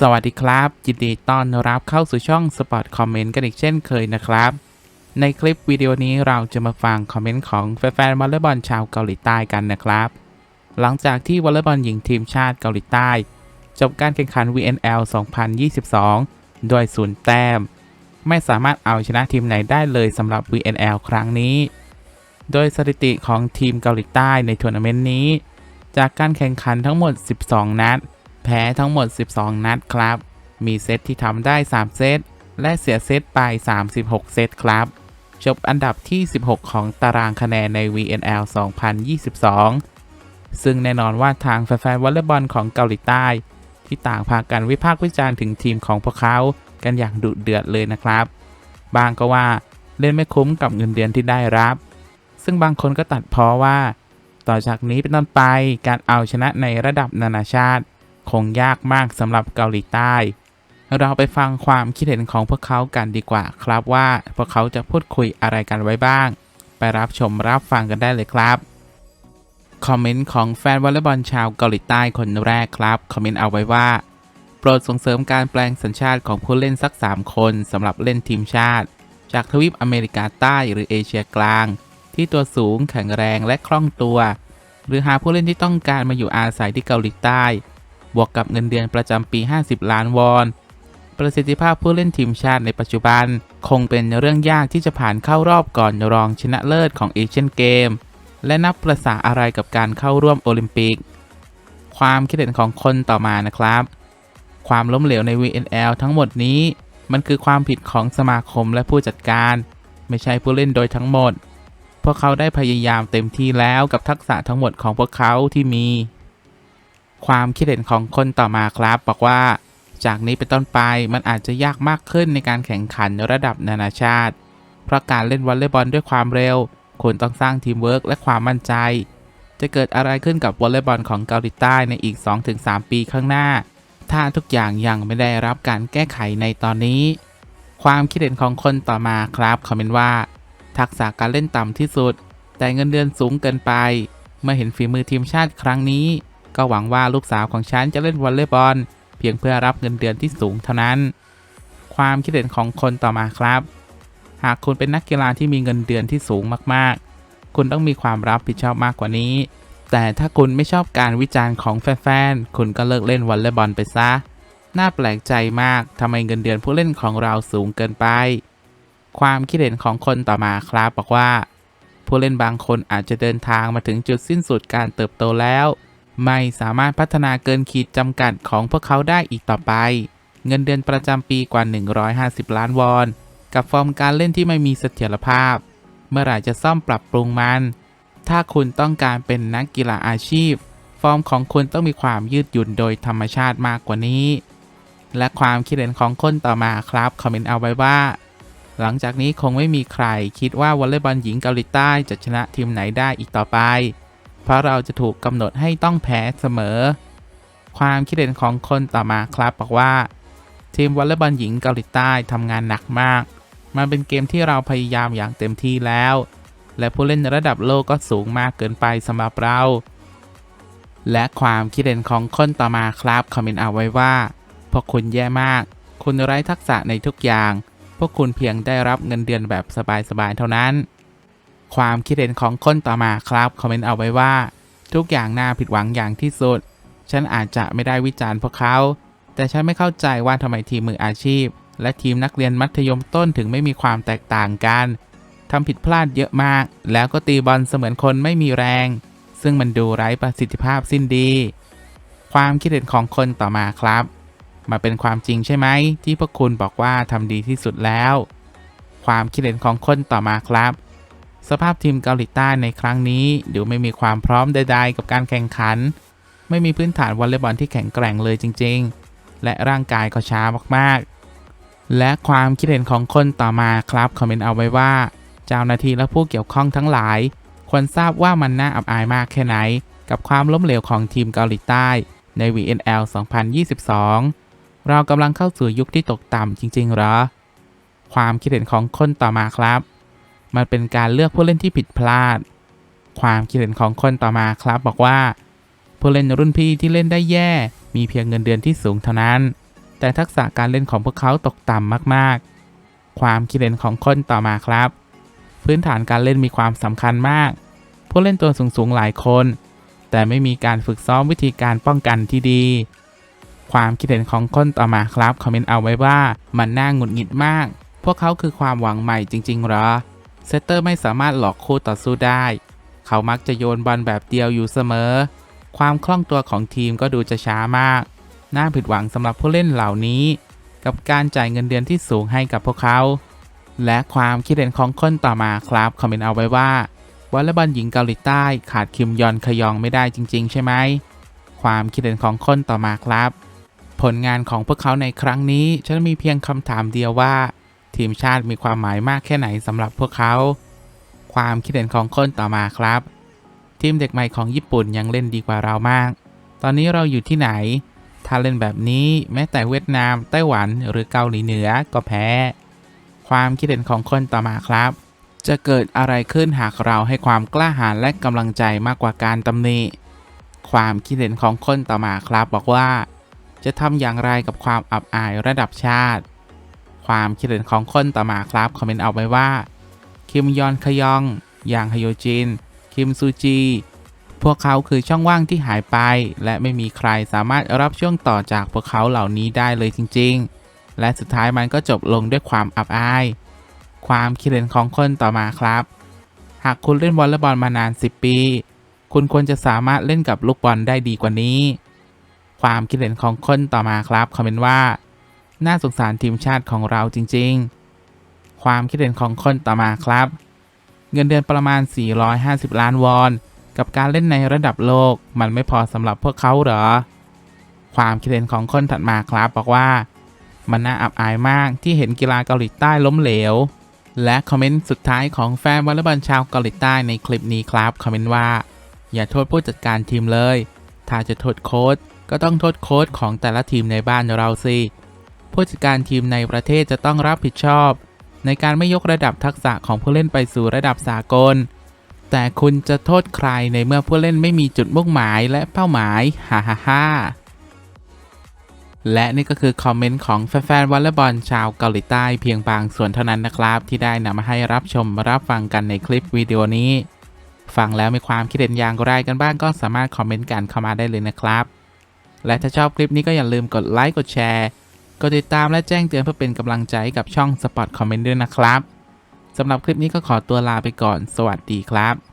สวัสดีครับ ยินดีต้อนรับเข้าสู่ช่อง Spot Comment กันอีกเช่นเคยนะครับ ในคลิปวิดีโอนี้เราจะมาฟังคอมเมนต์ของแฟนๆวอลเลย์บอลชาวเกาหลีใต้กันนะครับ หลังจากที่วอลเลย์บอลหญิงทีมชาติเกาหลีใต้ จบการแข่งขัน VNL 2022 ด้วยศูนย์แต้ม ไม่สามารถเอาชนะทีมไหนได้เลยสำหรับ VNL ครั้งนี้ โดยสถิติของทีมเกาหลีใต้ในทัวร์นาเมนต์นี้ จากการแข่งขันทั้งหมด 12 นัด แพ้ทั้งหมด 12 นัดครับ มีเซตที่ทำได้ 3 เซต และเสียเซตไป 36 เซตครับ จบอันดับที่ 16 ของตารางคะแนนใน VNL 2022 ซึ่งแน่นอนว่าทางแฟนๆวอลเลย์บอลของเกาหลีใต้ ที่ต่างพากันวิพากษ์วิจารณ์ถึงทีมของพวกเขากันอย่างดุเดือดเลยนะครับ บางก็ว่าเล่นไม่คุ้มกับเงินเดือนที่ได้รับ ซึ่งบางคนก็ตัดพ้อว่า ต่อจากนี้เป็นต้นไปการเอาชนะในระดับนานาชาติ คงยากมากสำหรับเกาหลีใต้ เราไปฟังความคิดเห็นของพวกเขากันดีกว่าครับว่าพวกเขาจะพูดคุยอะไรกันไว้บ้าง ไปรับชมรับฟังกันได้เลยครับคอมเมนต์ของแฟนวอลเลย์บอลชาวเกาหลีใต้คนแรกครับคอมเมนต์เอาไว้ว่าโปรดส่งเสริมการแปลงสัญชาติของผู้เล่นสัก 3 คนสำหรับเล่นทีมชาติ จากทวีปอเมริกาใต้หรือเอเชียกลาง ที่ตัวสูงแข็งแรงและคล่องตัว หรือหาผู้เล่นที่ต้องการมาอยู่อาศัยที่เกาหลีใต้ บวกกับเงินเดือนประจำปี 50 ล้านวอน ประสิทธิภาพผู้เล่นทีมชาติในปัจจุบัน คงเป็นเรื่องยากที่จะผ่านเข้ารอบก่อนรองชนะเลิศของเอเชียนเกม และนับประษาอะไรกับการเข้าร่วมโอลิมปิก ความคิดเห็นของคนต่อมานะครับ ความล้มเหลวใน VNL ทั้งหมดนี้ มันคือความผิดของสมาคมและผู้จัดการ ไม่ใช่ผู้เล่นโดยทั้งหมดพวกเขาได้พยายามเต็มที่แล้วกับทักษะทั้งหมดของพวกเขาที่มี ความคิดเห็นของคนต่อมาครับ บอกว่า จากนี้เป็นต้นไปมันอาจจะยากมากขึ้นในการแข่งขันระดับนานาชาติ เพราะการเล่นวอลเลย์บอลด้วยความเร็วคุณต้องสร้างทีมเวิร์กและความมั่นใจ จะเกิดอะไรขึ้นกับวอลเลย์บอลของเกาหลีใต้ในอีก 2-3 ปีข้างหน้า ถ้าทุกอย่างยังไม่ได้รับการแก้ไขในตอนนี้ ความคิดเห็นของคนต่อมาครับคอมเมนต์ว่า ทักษะการเล่นต่ำที่สุด แต่เงินเดือนสูงเกินไป เมื่อเห็นฝีมือทีมชาติครั้งนี้ ก็หวังว่าลูกสาวของฉันจะเล่นวอลเลย์บอลเพียงเพื่อรับเงินเดือนที่สูงเท่านั้น ความคิดเห็นของคนต่อมาครับ หากคุณเป็นนักกีฬาที่มีเงินเดือนที่สูงมากๆ คุณต้องมีความรับผิดชอบมากกว่านี้ แต่ถ้าคุณไม่ชอบการวิจารณ์ของแฟนๆ คุณก็เลิกเล่นวอลเลย์บอลไปซะ น่าแปลกใจมากทำไมเงินเดือนผู้เล่นของเราสูงเกินไป ความคิดเห็นของคนต่อมาครับบอกว่า ผู้เล่นบางคนอาจจะเดินทางมาถึงจุดสิ้นสุดการเติบโตแล้ว ไม่สามารถพัฒนาเกินขีดจำกัดของพวกเขาได้อีกต่อไป เงินเดือนประจำปีกว่า 150 ล้านวอน กับฟอร์มการเล่นที่ไม่มีเสถียรภาพ เมื่อไหร่จะซ่อมปรับปรุงมัน ถ้าคุณต้องการเป็นนักกีฬาอาชีพ ฟอร์มของคุณต้องมีความยืดหยุ่นโดยธรรมชาติมากกว่านี้ และความคิดเห็นของคนต่อมาครับคอมเมนต์เอาไว้ว่าหลังจากนี้คงไม่มีใครคิดว่าวอลเลย์บอลหญิงเกาหลีใต้จะชนะทีมไหนได้อีกต่อไป เพราะเราจะถูกกำหนดให้ต้องแพ้เสมอ ความคิดเห็นของคนต่อมาครับบอกว่า ทีมวอลเลย์บอลหญิงเกาหลีใต้ทำงานหนักมาก มันเป็นเกมที่เราพยายามอย่างเต็มที่แล้ว และผู้เล่นระดับโลกก็สูงมากเกินไปสำหรับเรา และความคิดเห็นของคนต่อมาครับคอมเมนต์เอาไว้ว่าพวกคุณแย่มาก คุณไร้ทักษะในทุกอย่าง พวกคุณเพียงได้รับเงินเดือนแบบสบายๆเท่านั้น ความคิดเห็นของคนต่อมาครับคอมเมนต์เอาไว้ว่า ทุกอย่างน่าผิดหวังอย่างที่สุด ฉันอาจจะไม่ได้วิจารณ์พวกเขา แต่ฉันไม่เข้าใจว่าทำไมทีมมืออาชีพ และทีมนักเรียนมัธยมต้นถึงไม่มีความแตกต่างกันทำผิดพลาดเยอะมาก แล้วก็ตีบอลเสมือนคนไม่มีแรง ซึ่งมันดูไร้ประสิทธิภาพสิ้นดี ความคิดเห็นของคนต่อมาครับ มาเป็นความจริงใช่ไหมที่พวกคุณบอกว่าทำดีที่สุดแล้ว ความคิดเห็นของคนต่อมาครับ สภาพทีมเกาหลีใต้ในครั้งนี้ดูไม่มีความพร้อมใดๆ กับการแข่งขัน ไม่มีพื้นฐานวอลเลย์บอลที่แข็งแกร่งเลยจริง ๆ และร่างกายก็ช้ามากๆ และความคิดเห็นของคนต่อมาครับคอมเมนต์เอาไว้ว่า เจ้าหน้าที่และผู้เกี่ยวข้องทั้งหลาย ควรทราบว่ามันน่าอับอายมากแค่ไหน กับความล้มเหลวของทีมเกาหลีใต้ใน VNL 2022 เรากำลังเข้าสู่ยุคที่ตกต่ำจริงๆเหรอ ความคิดเห็นของคนต่อมาครับ มันเป็นการเลือกผู้เล่นที่ผิดพลาด ความคิดเห็นของคนต่อมาครับบอกว่า ผู้เล่นรุ่นพี่ที่เล่นได้แย่ มีเพียงเงินเดือนที่สูงเท่านั้น แต่ทักษะการเล่นของพวกเขาตกต่ำมากๆ ความคิดเห็นของคนต่อมาครับ พื้นฐานการเล่นมีความสำคัญมาก ผู้เล่นตัวสูงๆหลายคน แต่ไม่มีการฝึกซ้อมวิธีการป้องกันที่ดีความคิดเห็นของคนต่อมาครับ คอมเมนต์เอาไว้ว่า มันน่าหงุดหงิดมาก พวกเขาคือความหวังใหม่จริงๆเหรอ เซตเตอร์ไม่สามารถหลอกคู่ต่อสู้ได้ เขามักจะโยนบอลแบบเดียวอยู่เสมอ ความคล่องตัวของทีมก็ดูจะช้ามาก น่าผิดหวังสำหรับผู้เล่นเหล่านี้ กับการจ่ายเงินเดือนที่สูงให้กับพวกเขา และความคิดเห็นของคนต่อมาครับคอมเมนต์เอาไว้ว่าวอลเลย์บอลหญิงเกาหลีใต้ขาดคิมยอนขยองไม่ได้จริง ๆ ใช่ไหมความคิดเห็นของคนต่อมาครับ ผลงานของพวกเขาในครั้งนี้ฉันมีเพียงคำถามเดียวว่า ทีมชาติมีความหมายมากแค่ไหนสำหรับพวกเขา ความคิดเห็นของคนต่อมาครับ ทีมเด็กใหม่ของญี่ปุ่นยังเล่นดีกว่าเรามาก ตอนนี้เราอยู่ที่ไหน ถ้าเล่นแบบนี้แม้แต่เวียดนาม ไต้หวันหรือเกาหลีเหนือก็แพ้ ความคิดเห็นของคนต่อมาครับ จะเกิดอะไรขึ้นหากเราให้ความกล้าหาญและกำลังใจมากกว่าการตำหนิ ความคิดเห็นของคนต่อมาครับบอกว่า จะทำอย่างไรกับความอับอายระดับชาติ ความคิดเห็นของคนต่อมาครับ คอมเมนต์เอาไว้ว่า คิมยอนขยอง ยางฮโยจิน คิมซูจี พวกเขาคือช่องว่างที่หายไป และไม่มีใครสามารถรับช่วงต่อจากพวกเขาเหล่านี้ได้เลยจริง ๆ และสุดท้ายมันก็จบลงด้วยความอับอาย ความคิดเห็นของคนต่อมาครับ หากคุณเล่นวอลเลย์บอลมานาน 10 ปี คุณควรจะสามารถเล่นกับลูกบอลได้ดีกว่านี้ ความคิดเห็นของคนต่อมาครับคอมเมนต์ว่า น่าสงสารทีมชาติของเราจริงๆ ความคิดเห็นของคนต่อมาครับ เงินเดือนประมาณ 450 ล้านวอน กับการเล่นในระดับโลกมันไม่พอสำหรับพวกเขาเหรอ ความคิดเห็นของคนถัดมาครับบอกว่า มันน่าอับอายมากที่เห็นกีฬาเกาหลีใต้ล้มเหลว และคอมเมนต์สุดท้ายของแฟนวอลเลย์บอลชาวเกาหลีใต้ในคลิปนี้ครับคอมเมนต์ว่า อย่าโทษผู้จัดการทีมเลย ถ้าจะโทษโค้ชก็ต้องโทษโค้ชของแต่ละทีมในบ้านเราสิ ผู้จัดการทีมในประเทศจะต้องรับผิดชอบ ในการไม่ยกระดับทักษะของผู้เล่นไปสู่ระดับสากล แต่คุณจะโทษใครในเมื่อผู้เล่นไม่มีจุดมุ่งหมายและเป้าหมายฮ่าฮ่าฮ่าและนี่ก็คือคอมเมนต์ของแฟนๆวอลเลย์บอลชาวเกาหลีใต้เพียงบางส่วนเท่านั้นนะครับ ที่ได้นำมาให้รับชมรับฟังกันในคลิปวิดีโอนี้ ฟังแล้วมีความคิดเห็นอย่างไรกันบ้างก็สามารถคอมเมนต์กันเข้ามาได้เลยนะครับ และถ้าชอบคลิปนี้ก็อย่าลืมกดไลค์กดแชร์ กดติดตามและแจ้งเตือนเพื่อเป็นกำลังใจให้กับช่อง Spot Comment ด้วยนะครับ สำหรับคลิปนี้ก็ขอตัวลาไปก่อน สวัสดีครับ